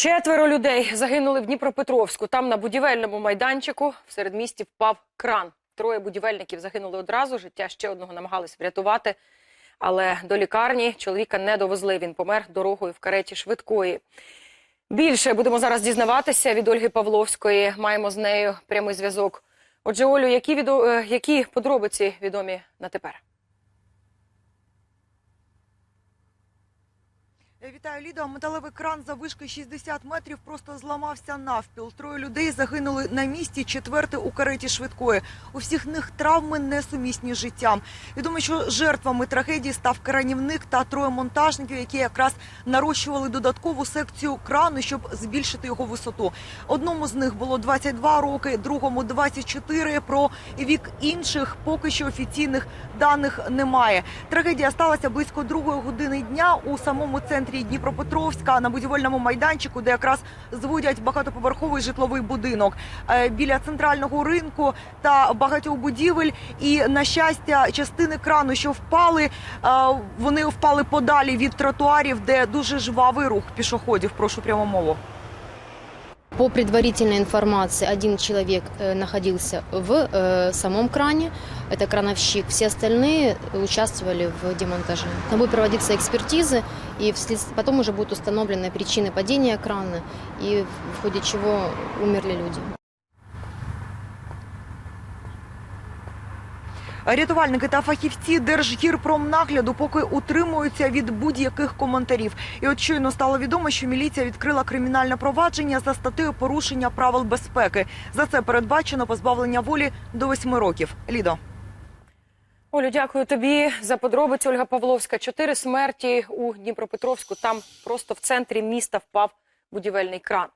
Четверо людей загинули в Дніпропетровську. Там на будівельному майданчику в середмісті впав кран. Троє будівельників загинули одразу. Життя ще одного намагались врятувати. Але до лікарні чоловіка не довезли. Він помер дорогою в кареті швидкої. Більше будемо зараз дізнаватися від Ольги Павловської. Маємо з нею прямий зв'язок. Отже, Олю, які, відо... е, які подробиці відомі на тепер? Вітаю, Лідо. Металевий кран за вишки 60 метрів просто зламався навпіл. Троє людей загинули на місці, четвертий у кареті швидкої. У всіх них травми несумісні з життям. Відомо, що жертвами трагедії став кранівник та троє монтажників, які якраз нарощували додаткову секцію крану, щоб збільшити його висоту. Одному з них було 22 роки, другому 24. Про вік інших поки що офіційних даних немає. Трагедія сталася близько другої години дня у самому центрі Дніпропетровська на будівельному майданчику, де якраз зводять багатоповерховий житловий будинок Е, біля центрального ринку та багатьох будівель. І на щастя, частини крану, що впали, е, вони впали подалі від тротуарів, де дуже жвавий рух пішоходів. Прошу прямо мову. По предварительной информации, один человек э, находился в э, самом кране, это крановщик. Все остальные участвовали в демонтаже. Там будут проводиться экспертизы, и вслед- потом уже будут установлены причины падения крана, и в ходе чего умерли люди. Рятувальники та фахівці Держгірпромнагляду поки утримуються від будь-яких коментарів. І от щойно стало відомо, що міліція відкрила кримінальне провадження за статтею порушення правил безпеки. За це передбачено позбавлення волі до восьми років. Лідо. Олю, дякую тобі за подробиці. Ольга Павловська. Чотири смерті у Дніпропетровську. Там просто в центрі міста впав будівельний кран.